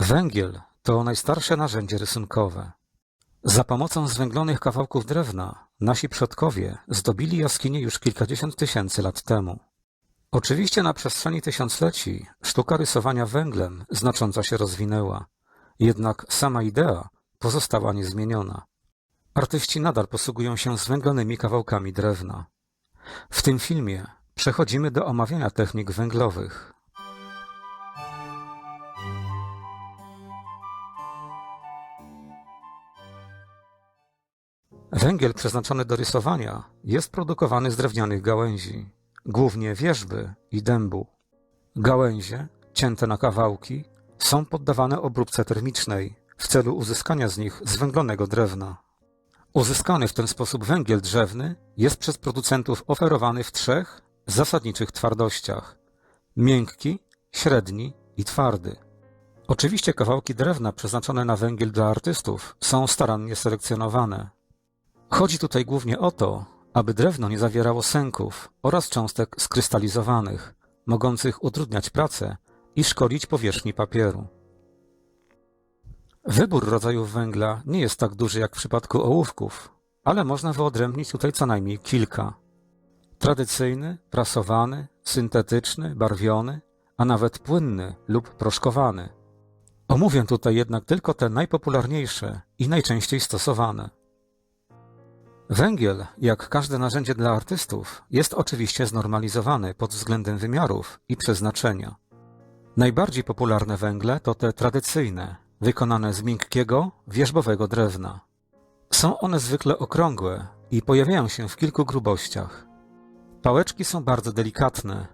Węgiel to najstarsze narzędzie rysunkowe. Za pomocą zwęglonych kawałków drewna nasi przodkowie zdobili jaskinie już kilkadziesiąt tysięcy lat temu. Oczywiście na przestrzeni tysiącleci sztuka rysowania węglem znacząco się rozwinęła, jednak sama idea pozostała niezmieniona. Artyści nadal posługują się zwęglonymi kawałkami drewna. W tym filmie przechodzimy do omawiania technik węglowych. Węgiel przeznaczony do rysowania jest produkowany z drewnianych gałęzi, głównie wierzby i dębu. Gałęzie, cięte na kawałki, są poddawane obróbce termicznej w celu uzyskania z nich zwęglonego drewna. Uzyskany w ten sposób węgiel drzewny jest przez producentów oferowany w trzech zasadniczych twardościach: miękki, średni i twardy. Oczywiście kawałki drewna przeznaczone na węgiel dla artystów są starannie selekcjonowane. Chodzi tutaj głównie o to, aby drewno nie zawierało sęków oraz cząstek skrystalizowanych, mogących utrudniać pracę i szkodzić powierzchni papieru. Wybór rodzajów węgla nie jest tak duży jak w przypadku ołówków, ale można wyodrębnić tutaj co najmniej kilka. Tradycyjny, prasowany, syntetyczny, barwiony, a nawet płynny lub proszkowany. Omówię tutaj jednak tylko te najpopularniejsze i najczęściej stosowane. Węgiel, jak każde narzędzie dla artystów, jest oczywiście znormalizowany pod względem wymiarów i przeznaczenia. Najbardziej popularne węgle to te tradycyjne, wykonane z miękkiego, wierzbowego drewna. Są one zwykle okrągłe i pojawiają się w kilku grubościach. Pałeczki są bardzo delikatne,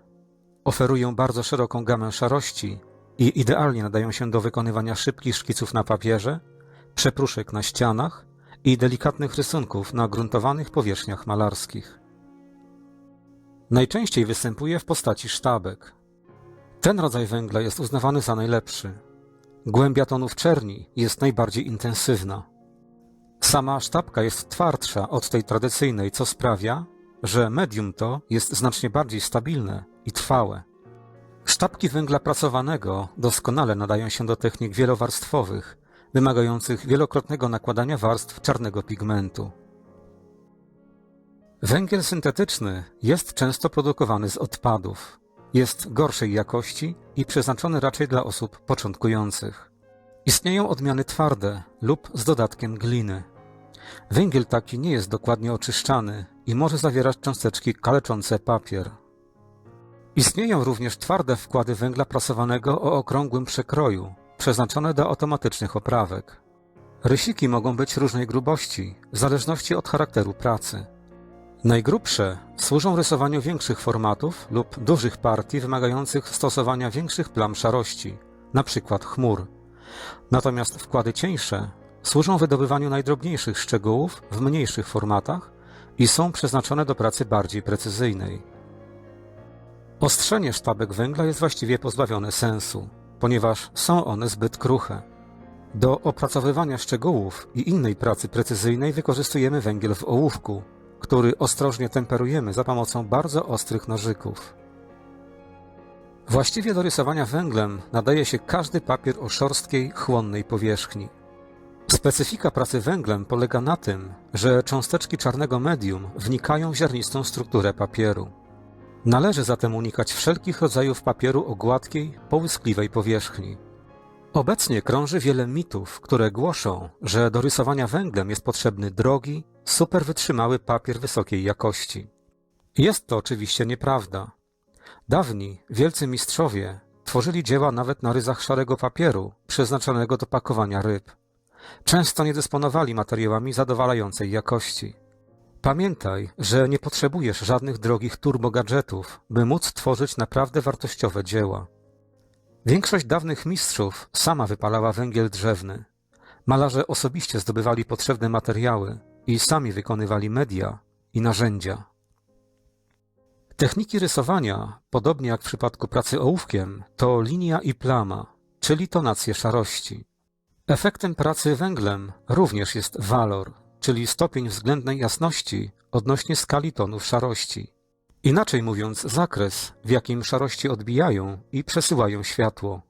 oferują bardzo szeroką gamę szarości i idealnie nadają się do wykonywania szybkich szkiców na papierze, przepruszek na ścianach i delikatnych rysunków na gruntowanych powierzchniach malarskich. Najczęściej występuje w postaci sztabek. Ten rodzaj węgla jest uznawany za najlepszy. Głębia tonów czerni jest najbardziej intensywna. Sama sztabka jest twardsza od tej tradycyjnej, co sprawia, że medium to jest znacznie bardziej stabilne i trwałe. Sztabki węgla pracowanego doskonale nadają się do technik wielowarstwowych, wymagających wielokrotnego nakładania warstw czarnego pigmentu. Węgiel syntetyczny jest często produkowany z odpadów. Jest gorszej jakości i przeznaczony raczej dla osób początkujących. Istnieją odmiany twarde lub z dodatkiem gliny. Węgiel taki nie jest dokładnie oczyszczany i może zawierać cząsteczki kaleczące papier. Istnieją również twarde wkłady węgla prasowanego o okrągłym przekroju, przeznaczone do automatycznych oprawek. Rysiki mogą być różnej grubości, w zależności od charakteru pracy. Najgrubsze służą rysowaniu większych formatów lub dużych partii wymagających stosowania większych plam szarości, np. chmur. Natomiast wkłady cieńsze służą wydobywaniu najdrobniejszych szczegółów w mniejszych formatach i są przeznaczone do pracy bardziej precyzyjnej. Ostrzenie sztabek węgla jest właściwie pozbawione sensu ponieważ są one zbyt kruche. Do opracowywania szczegółów i innej pracy precyzyjnej wykorzystujemy węgiel w ołówku, który ostrożnie temperujemy za pomocą bardzo ostrych nożyków. Właściwie do rysowania węglem nadaje się każdy papier o szorstkiej, chłonnej powierzchni. Specyfika pracy węglem polega na tym, że cząsteczki czarnego medium wnikają w ziarnistą strukturę papieru. Należy zatem unikać wszelkich rodzajów papieru o gładkiej, połyskliwej powierzchni. Obecnie krąży wiele mitów, które głoszą, że do rysowania węglem jest potrzebny drogi, super wytrzymały papier wysokiej jakości. Jest to oczywiście nieprawda. Dawni, wielcy mistrzowie tworzyli dzieła nawet na ryzach szarego papieru, przeznaczonego do pakowania ryb. Często nie dysponowali materiałami zadowalającej jakości. Pamiętaj, że nie potrzebujesz żadnych drogich turbogadżetów, by móc tworzyć naprawdę wartościowe dzieła. Większość dawnych mistrzów sama wypalała węgiel drzewny. Malarze osobiście zdobywali potrzebne materiały i sami wykonywali media i narzędzia. Techniki rysowania, podobnie jak w przypadku pracy ołówkiem, to linia i plama, czyli tonacje szarości. Efektem pracy węglem również jest walor, czyli stopień względnej jasności odnośnie skali tonów szarości. Inaczej mówiąc, zakres, w jakim szarości odbijają i przesyłają światło.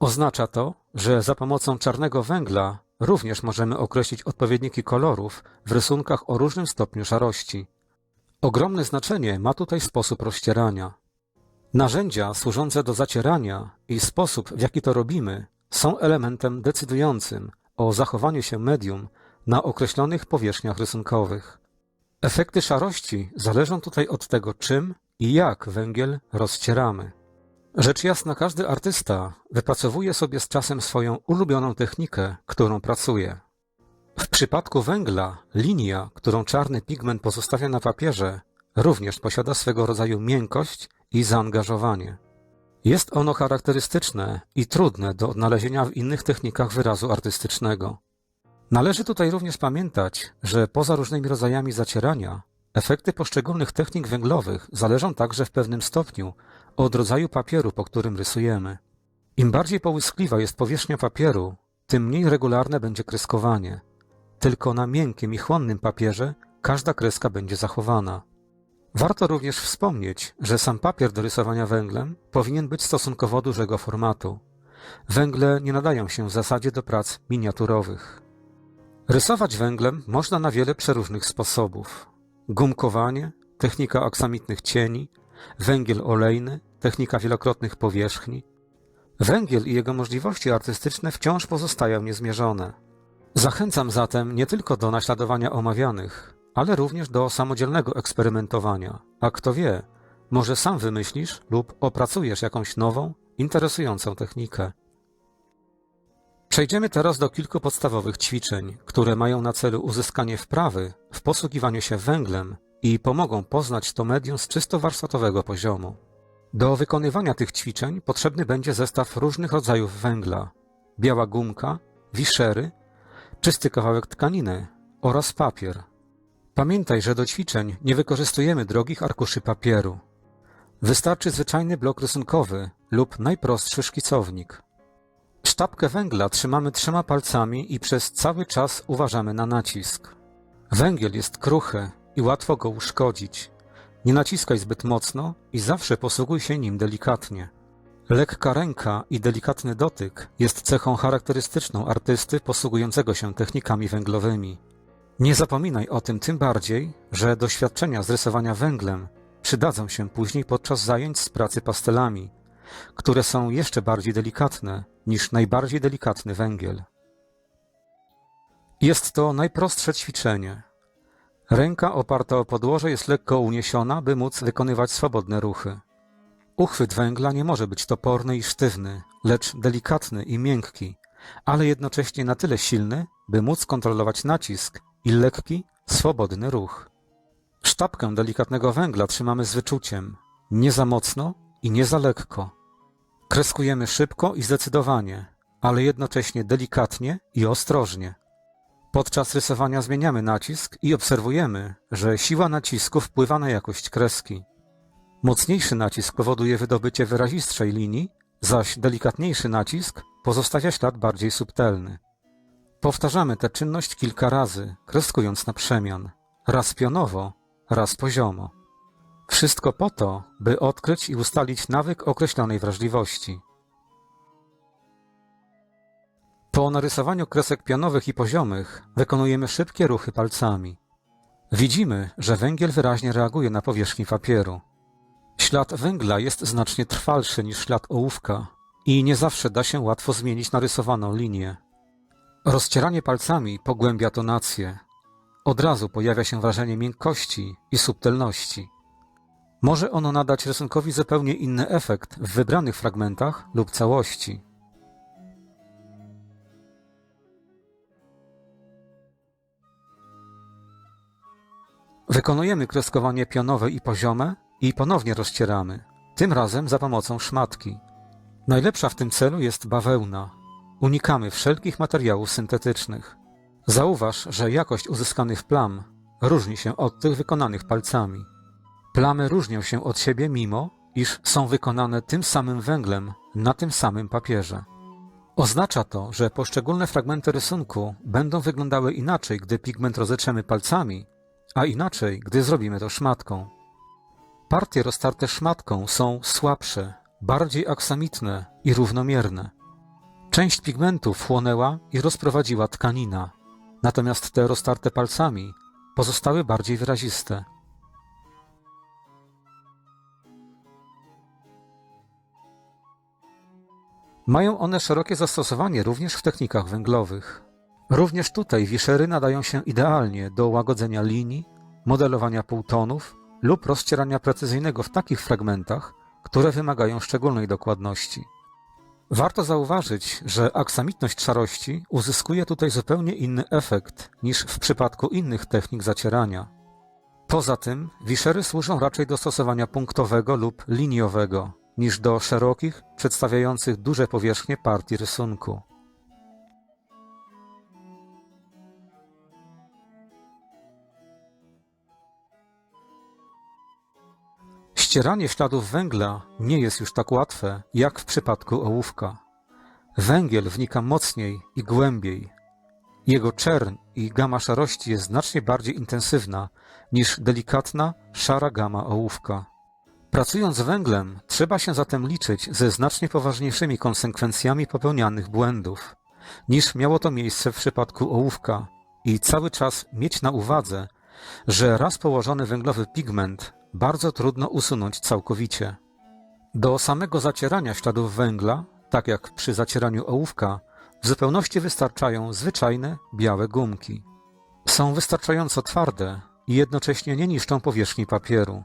Oznacza to, że za pomocą czarnego węgla również możemy określić odpowiedniki kolorów w rysunkach o różnym stopniu szarości. Ogromne znaczenie ma tutaj sposób rozcierania. Narzędzia służące do zacierania i sposób, w jaki to robimy, są elementem decydującym o zachowaniu się medium na określonych powierzchniach rysunkowych. Efekty szarości zależą tutaj od tego, czym i jak węgiel rozcieramy. Rzecz jasna, każdy artysta wypracowuje sobie z czasem swoją ulubioną technikę, którą pracuje. W przypadku węgla, linia, którą czarny pigment pozostawia na papierze, również posiada swego rodzaju miękkość i zaangażowanie. Jest ono charakterystyczne i trudne do odnalezienia w innych technikach wyrazu artystycznego. Należy tutaj również pamiętać, że poza różnymi rodzajami zacierania, efekty poszczególnych technik węglowych zależą także w pewnym stopniu od rodzaju papieru, po którym rysujemy. Im bardziej połyskliwa jest powierzchnia papieru, tym mniej regularne będzie kreskowanie. Tylko na miękkim i chłonnym papierze każda kreska będzie zachowana. Warto również wspomnieć, że sam papier do rysowania węglem powinien być stosunkowo dużego formatu. Węgle nie nadają się w zasadzie do prac miniaturowych. Rysować węglem można na wiele przeróżnych sposobów. Gumkowanie, technika aksamitnych cieni, węgiel olejny, technika wielokrotnych powierzchni. Węgiel i jego możliwości artystyczne wciąż pozostają niezmierzone. Zachęcam zatem nie tylko do naśladowania omawianych, ale również do samodzielnego eksperymentowania. A kto wie, może sam wymyślisz lub opracujesz jakąś nową, interesującą technikę. Przejdziemy teraz do kilku podstawowych ćwiczeń, które mają na celu uzyskanie wprawy w posługiwaniu się węglem i pomogą poznać to medium z czysto warsztatowego poziomu. Do wykonywania tych ćwiczeń potrzebny będzie zestaw różnych rodzajów węgla, biała gumka, wiszery, czysty kawałek tkaniny oraz papier. Pamiętaj, że do ćwiczeń nie wykorzystujemy drogich arkuszy papieru. Wystarczy zwyczajny blok rysunkowy lub najprostszy szkicownik. Sztabkę węgla trzymamy trzema palcami i przez cały czas uważamy na nacisk. Węgiel jest kruchy i łatwo go uszkodzić. Nie naciskaj zbyt mocno i zawsze posługuj się nim delikatnie. Lekka ręka i delikatny dotyk jest cechą charakterystyczną artysty posługującego się technikami węglowymi. Nie zapominaj o tym tym bardziej, że doświadczenia z rysowania węglem przydadzą się później podczas zajęć z pracy pastelami, które są jeszcze bardziej delikatne niż najbardziej delikatny węgiel. Jest to najprostsze ćwiczenie. Ręka oparta o podłoże jest lekko uniesiona, by móc wykonywać swobodne ruchy. Uchwyt węgla nie może być toporny i sztywny, lecz delikatny i miękki, ale jednocześnie na tyle silny, by móc kontrolować nacisk i lekki, swobodny ruch. Sztabkę delikatnego węgla trzymamy z wyczuciem, nie za mocno i nie za lekko. Kreskujemy szybko i zdecydowanie, ale jednocześnie delikatnie i ostrożnie. Podczas rysowania zmieniamy nacisk i obserwujemy, że siła nacisku wpływa na jakość kreski. Mocniejszy nacisk powoduje wydobycie wyrazistszej linii, zaś delikatniejszy nacisk pozostawia ślad bardziej subtelny. Powtarzamy tę czynność kilka razy, kreskując na przemian. Raz pionowo, raz poziomo. Wszystko po to, by odkryć i ustalić nawyk określonej wrażliwości. Po narysowaniu kresek pionowych i poziomych wykonujemy szybkie ruchy palcami. Widzimy, że węgiel wyraźnie reaguje na powierzchni papieru. Ślad węgla jest znacznie trwalszy niż ślad ołówka i nie zawsze da się łatwo zmienić narysowaną linię. Rozcieranie palcami pogłębia tonację. Od razu pojawia się wrażenie miękkości i subtelności. Może ono nadać rysunkowi zupełnie inny efekt w wybranych fragmentach lub całości. Wykonujemy kreskowanie pionowe i poziome i ponownie rozcieramy, tym razem za pomocą szmatki. Najlepsza w tym celu jest bawełna. Unikamy wszelkich materiałów syntetycznych. Zauważ, że jakość uzyskanych plam różni się od tych wykonanych palcami. Plamy różnią się od siebie mimo, iż są wykonane tym samym węglem na tym samym papierze. Oznacza to, że poszczególne fragmenty rysunku będą wyglądały inaczej, gdy pigment rozetrzemy palcami, a inaczej, gdy zrobimy to szmatką. Partie roztarte szmatką są słabsze, bardziej aksamitne i równomierne. Część pigmentu wchłonęła i rozprowadziła tkanina, natomiast te roztarte palcami pozostały bardziej wyraziste. Mają one szerokie zastosowanie również w technikach węglowych. Również tutaj wiszery nadają się idealnie do łagodzenia linii, modelowania półtonów lub rozcierania precyzyjnego w takich fragmentach, które wymagają szczególnej dokładności. Warto zauważyć, że aksamitność szarości uzyskuje tutaj zupełnie inny efekt niż w przypadku innych technik zacierania. Poza tym wiszery służą raczej do stosowania punktowego lub liniowego, niż do szerokich, przedstawiających duże powierzchnie partii rysunku. Ścieranie śladów węgla nie jest już tak łatwe, jak w przypadku ołówka. Węgiel wnika mocniej i głębiej. Jego czern i gama szarości jest znacznie bardziej intensywna niż delikatna, szara gama ołówka. Pracując węglem, trzeba się zatem liczyć ze znacznie poważniejszymi konsekwencjami popełnianych błędów, niż miało to miejsce w przypadku ołówka i cały czas mieć na uwadze, że raz położony węglowy pigment bardzo trudno usunąć całkowicie. Do samego zacierania śladów węgla, tak jak przy zacieraniu ołówka, w zupełności wystarczają zwyczajne, białe gumki. Są wystarczająco twarde i jednocześnie nie niszczą powierzchni papieru.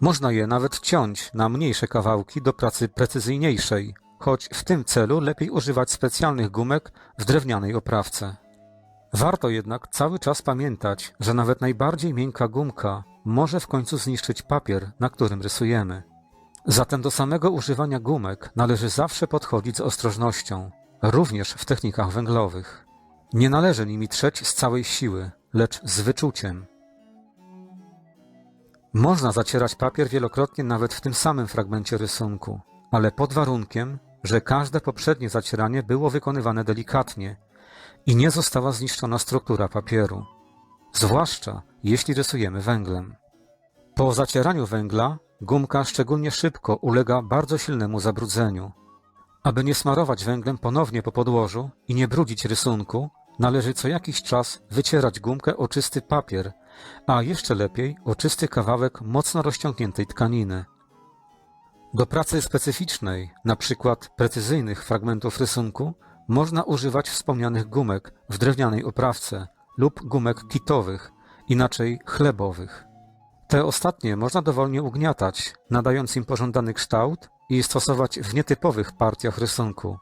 Można je nawet ciąć na mniejsze kawałki do pracy precyzyjniejszej, choć w tym celu lepiej używać specjalnych gumek w drewnianej oprawce. Warto jednak cały czas pamiętać, że nawet najbardziej miękka gumka może w końcu zniszczyć papier, na którym rysujemy. Zatem do samego używania gumek należy zawsze podchodzić z ostrożnością, również w technikach węglowych. Nie należy nimi trzeć z całej siły, lecz z wyczuciem. Można zacierać papier wielokrotnie nawet w tym samym fragmencie rysunku, ale pod warunkiem, że każde poprzednie zacieranie było wykonywane delikatnie i nie została zniszczona struktura papieru, zwłaszcza jeśli rysujemy węglem. Po zacieraniu węgla gumka szczególnie szybko ulega bardzo silnemu zabrudzeniu. Aby nie smarować węglem ponownie po podłożu i nie brudzić rysunku, należy co jakiś czas wycierać gumkę o czysty papier, a jeszcze lepiej o czysty kawałek mocno rozciągniętej tkaniny. Do pracy specyficznej, przykład precyzyjnych fragmentów rysunku, można używać wspomnianych gumek w drewnianej oprawce lub gumek kitowych, inaczej chlebowych. Te ostatnie można dowolnie ugniatać, nadając im pożądany kształt i stosować w nietypowych partiach rysunku.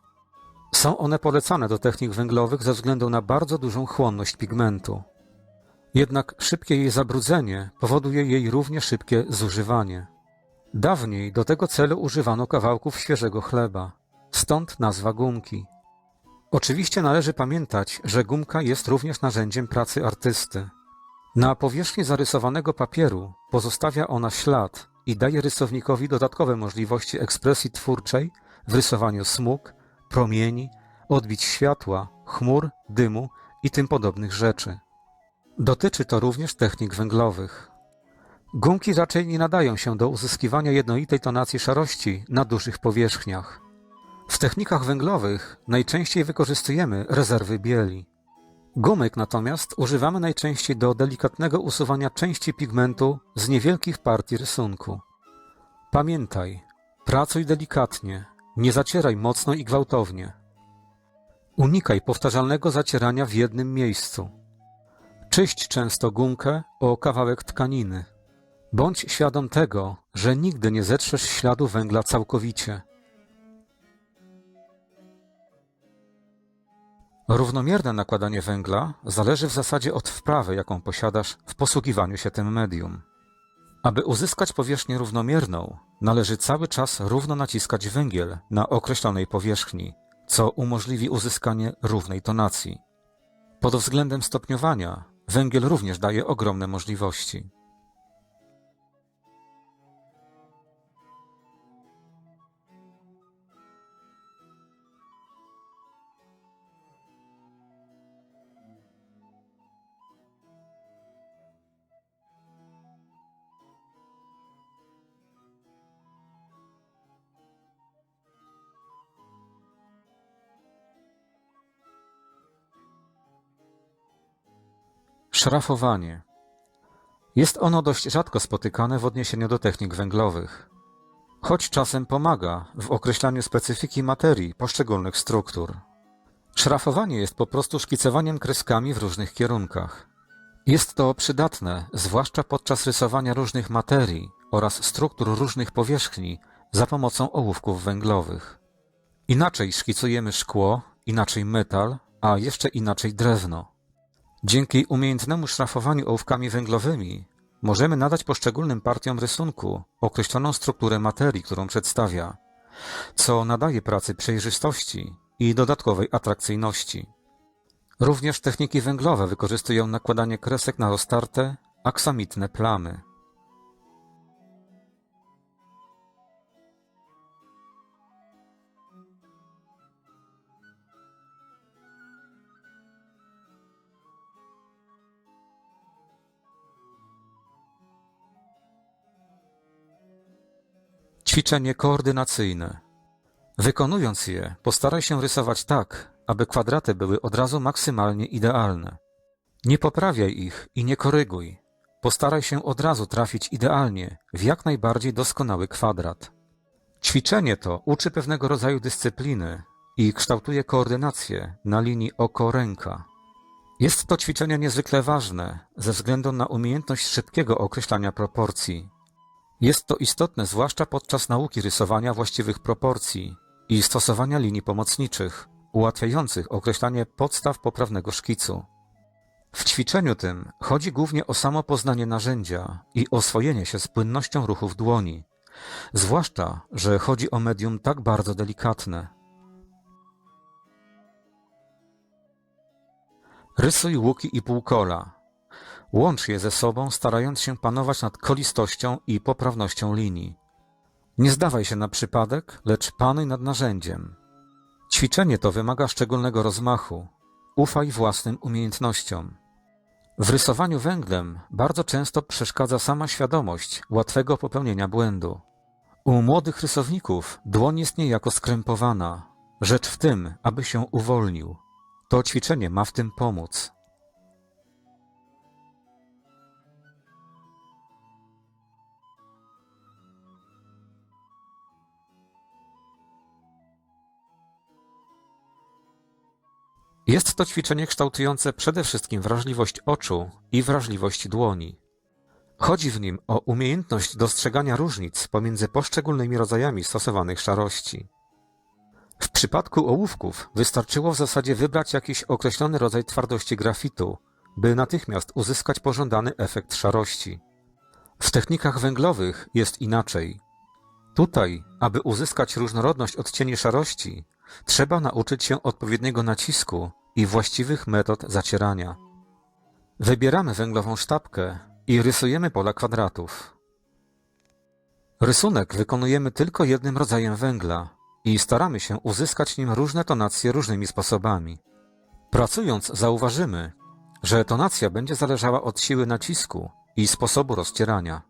Są one polecane do technik węglowych ze względu na bardzo dużą chłonność pigmentu. Jednak szybkie jej zabrudzenie powoduje jej równie szybkie zużywanie. Dawniej do tego celu używano kawałków świeżego chleba, stąd nazwa gumki. Oczywiście należy pamiętać, że gumka jest również narzędziem pracy artysty. Na powierzchni zarysowanego papieru pozostawia ona ślad i daje rysownikowi dodatkowe możliwości ekspresji twórczej w rysowaniu smug, promieni, odbić światła, chmur, dymu i tym podobnych rzeczy. Dotyczy to również technik węglowych. Gumki raczej nie nadają się do uzyskiwania jednolitej tonacji szarości na dużych powierzchniach. W technikach węglowych najczęściej wykorzystujemy rezerwy bieli. Gumek natomiast używamy najczęściej do delikatnego usuwania części pigmentu z niewielkich partii rysunku. Pamiętaj, pracuj delikatnie, nie zacieraj mocno i gwałtownie. Unikaj powtarzalnego zacierania w jednym miejscu. Czyść często gumkę o kawałek tkaniny. Bądź świadom tego, że nigdy nie zetrzesz śladu węgla całkowicie. Równomierne nakładanie węgla zależy w zasadzie od wprawy, jaką posiadasz w posługiwaniu się tym medium. Aby uzyskać powierzchnię równomierną, należy cały czas równo naciskać węgiel na określonej powierzchni, co umożliwi uzyskanie równej tonacji. Pod względem stopniowania węgiel również daje ogromne możliwości. Szrafowanie. Jest ono dość rzadko spotykane w odniesieniu do technik węglowych, choć czasem pomaga w określaniu specyfiki materii poszczególnych struktur. Szrafowanie jest po prostu szkicowaniem kreskami w różnych kierunkach. Jest to przydatne, zwłaszcza podczas rysowania różnych materii oraz struktur różnych powierzchni za pomocą ołówków węglowych. Inaczej szkicujemy szkło, inaczej metal, a jeszcze inaczej drewno. Dzięki umiejętnemu szrafowaniu ołówkami węglowymi możemy nadać poszczególnym partiom rysunku określoną strukturę materii, którą przedstawia, co nadaje pracy przejrzystości i dodatkowej atrakcyjności. Również techniki węglowe wykorzystują nakładanie kresek na roztarte, aksamitne plamy. Ćwiczenie koordynacyjne. Wykonując je, postaraj się rysować tak, aby kwadraty były od razu maksymalnie idealne. Nie poprawiaj ich i nie koryguj. Postaraj się od razu trafić idealnie w jak najbardziej doskonały kwadrat. Ćwiczenie to uczy pewnego rodzaju dyscypliny i kształtuje koordynację na linii oko-ręka. Jest to ćwiczenie niezwykle ważne ze względu na umiejętność szybkiego określania proporcji. Jest to istotne zwłaszcza podczas nauki rysowania właściwych proporcji i stosowania linii pomocniczych, ułatwiających określanie podstaw poprawnego szkicu. W ćwiczeniu tym chodzi głównie o samo poznanie narzędzia i oswojenie się z płynnością ruchów dłoni, zwłaszcza, że chodzi o medium tak bardzo delikatne. Rysuj łuki i półkola. Łącz je ze sobą, starając się panować nad kolistością i poprawnością linii. Nie zdawaj się na przypadek, lecz panuj nad narzędziem. Ćwiczenie to wymaga szczególnego rozmachu. Ufaj własnym umiejętnościom. W rysowaniu węglem bardzo często przeszkadza sama świadomość łatwego popełnienia błędu. U młodych rysowników dłoń jest niejako skrępowana. Rzecz w tym, aby się uwolnił. To ćwiczenie ma w tym pomóc. Jest to ćwiczenie kształtujące przede wszystkim wrażliwość oczu i wrażliwość dłoni. Chodzi w nim o umiejętność dostrzegania różnic pomiędzy poszczególnymi rodzajami stosowanych szarości. W przypadku ołówków wystarczyło w zasadzie wybrać jakiś określony rodzaj twardości grafitu, by natychmiast uzyskać pożądany efekt szarości. W technikach węglowych jest inaczej. Tutaj, aby uzyskać różnorodność odcieni szarości, trzeba nauczyć się odpowiedniego nacisku i właściwych metod zacierania. Wybieramy węglową sztabkę i rysujemy pola kwadratów. Rysunek wykonujemy tylko jednym rodzajem węgla i staramy się uzyskać nim różne tonacje różnymi sposobami. Pracując zauważymy, że tonacja będzie zależała od siły nacisku i sposobu rozcierania.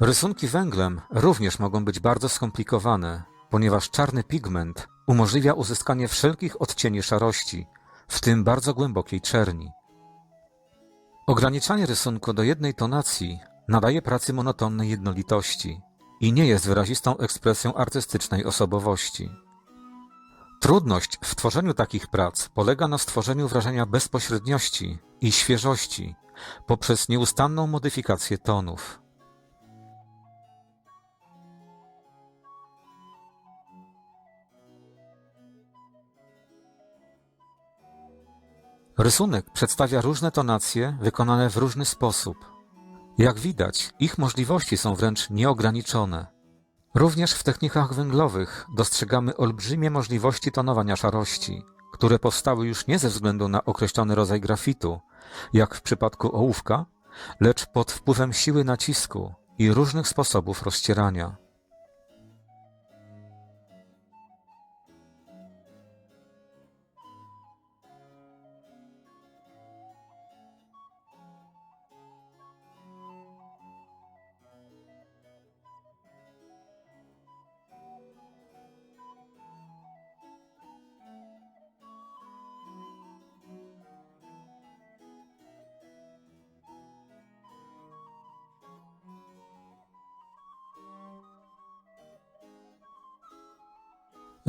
Rysunki węglem również mogą być bardzo skomplikowane, ponieważ czarny pigment umożliwia uzyskanie wszelkich odcieni szarości, w tym bardzo głębokiej czerni. Ograniczanie rysunku do jednej tonacji nadaje pracy monotonnej jednolitości i nie jest wyrazistą ekspresją artystycznej osobowości. Trudność w tworzeniu takich prac polega na stworzeniu wrażenia bezpośredniości i świeżości poprzez nieustanną modyfikację tonów. Rysunek przedstawia różne tonacje wykonane w różny sposób. Jak widać, ich możliwości są wręcz nieograniczone. Również w technikach węglowych dostrzegamy olbrzymie możliwości tonowania szarości, które powstały już nie ze względu na określony rodzaj grafitu, jak w przypadku ołówka, lecz pod wpływem siły nacisku i różnych sposobów rozcierania.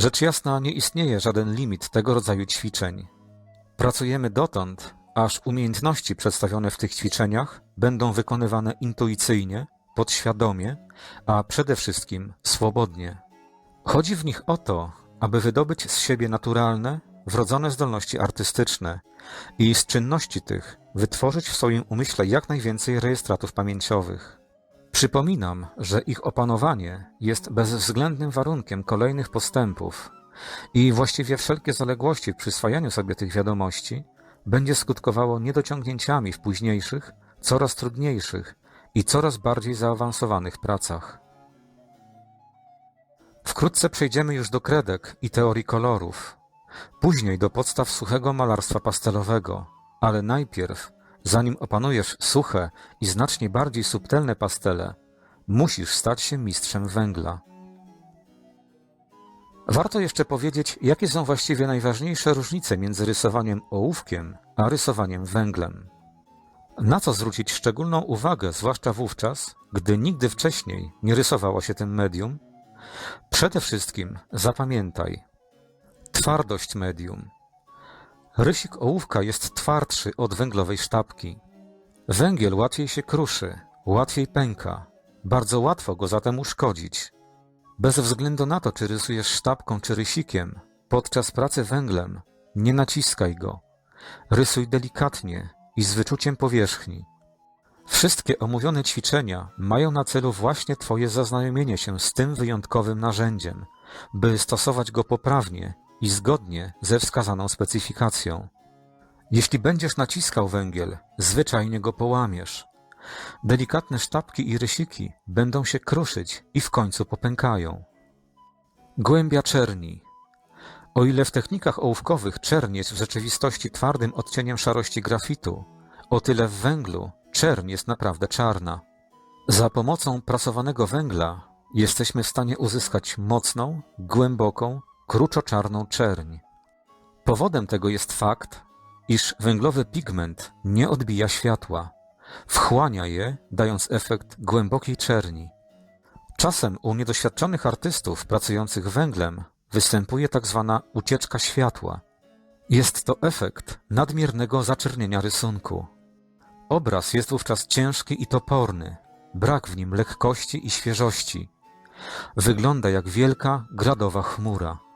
Rzecz jasna, nie istnieje żaden limit tego rodzaju ćwiczeń. Pracujemy dotąd, aż umiejętności przedstawione w tych ćwiczeniach będą wykonywane intuicyjnie, podświadomie, a przede wszystkim swobodnie. Chodzi w nich o to, aby wydobyć z siebie naturalne, wrodzone zdolności artystyczne i z czynności tych wytworzyć w swoim umyśle jak najwięcej rejestratów pamięciowych. Przypominam, że ich opanowanie jest bezwzględnym warunkiem kolejnych postępów i właściwie wszelkie zaległości w przyswajaniu sobie tych wiadomości będzie skutkowało niedociągnięciami w późniejszych, coraz trudniejszych i coraz bardziej zaawansowanych pracach. Wkrótce przejdziemy już do kredek i teorii kolorów, później do podstaw suchego malarstwa pastelowego, ale najpierw, zanim opanujesz suche i znacznie bardziej subtelne pastele, musisz stać się mistrzem węgla. Warto jeszcze powiedzieć, jakie są właściwie najważniejsze różnice między rysowaniem ołówkiem a rysowaniem węglem. Na co zwrócić szczególną uwagę, zwłaszcza wówczas, gdy nigdy wcześniej nie rysowało się tym medium? Przede wszystkim zapamiętaj twardość medium. Rysik ołówka jest twardszy od węglowej sztabki. Węgiel łatwiej się kruszy, łatwiej pęka, bardzo łatwo go zatem uszkodzić. Bez względu na to, czy rysujesz sztabką czy rysikiem, podczas pracy węglem nie naciskaj go. Rysuj delikatnie i z wyczuciem powierzchni. Wszystkie omówione ćwiczenia mają na celu właśnie Twoje zaznajomienie się z tym wyjątkowym narzędziem, by stosować go poprawnie i zgodnie ze wskazaną specyfikacją. Jeśli będziesz naciskał węgiel, zwyczajnie go połamiesz. Delikatne sztabki i rysiki będą się kruszyć i w końcu popękają. Głębia czerni. O ile w technikach ołówkowych czerń jest w rzeczywistości twardym odcieniem szarości grafitu, o tyle w węglu czerń jest naprawdę czarna. Za pomocą prasowanego węgla jesteśmy w stanie uzyskać mocną, głęboką, kruczo-czarną czerń. Powodem tego jest fakt, iż węglowy pigment nie odbija światła. Wchłania je, dając efekt głębokiej czerni. Czasem u niedoświadczonych artystów pracujących węglem występuje tak zwana ucieczka światła. Jest to efekt nadmiernego zaczernienia rysunku. Obraz jest wówczas ciężki i toporny, brak w nim lekkości i świeżości. Wygląda jak wielka, gradowa chmura.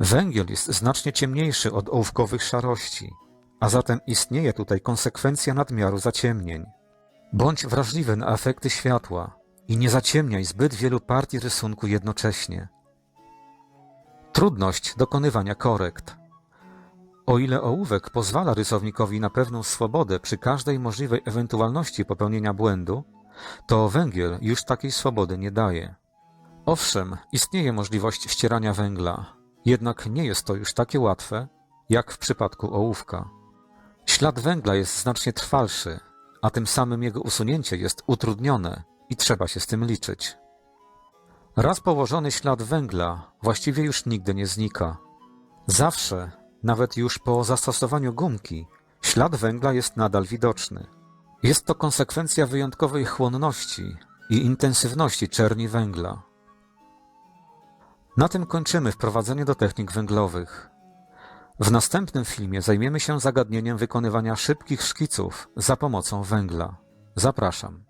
Węgiel jest znacznie ciemniejszy od ołówkowych szarości, a zatem istnieje tutaj konsekwencja nadmiaru zaciemnień. Bądź wrażliwy na efekty światła i nie zaciemniaj zbyt wielu partii rysunku jednocześnie. Trudność dokonywania korekt. O ile ołówek pozwala rysownikowi na pewną swobodę przy każdej możliwej ewentualności popełnienia błędu, to węgiel już takiej swobody nie daje. Owszem, istnieje możliwość ścierania węgla, jednak nie jest to już takie łatwe, jak w przypadku ołówka. Ślad węgla jest znacznie trwalszy, a tym samym jego usunięcie jest utrudnione i trzeba się z tym liczyć. Raz położony ślad węgla właściwie już nigdy nie znika. Zawsze, nawet już po zastosowaniu gumki, ślad węgla jest nadal widoczny. Jest to konsekwencja wyjątkowej chłonności i intensywności czerni węgla. Na tym kończymy wprowadzenie do technik węglowych. W następnym filmie zajmiemy się zagadnieniem wykonywania szybkich szkiców za pomocą węgla. Zapraszam.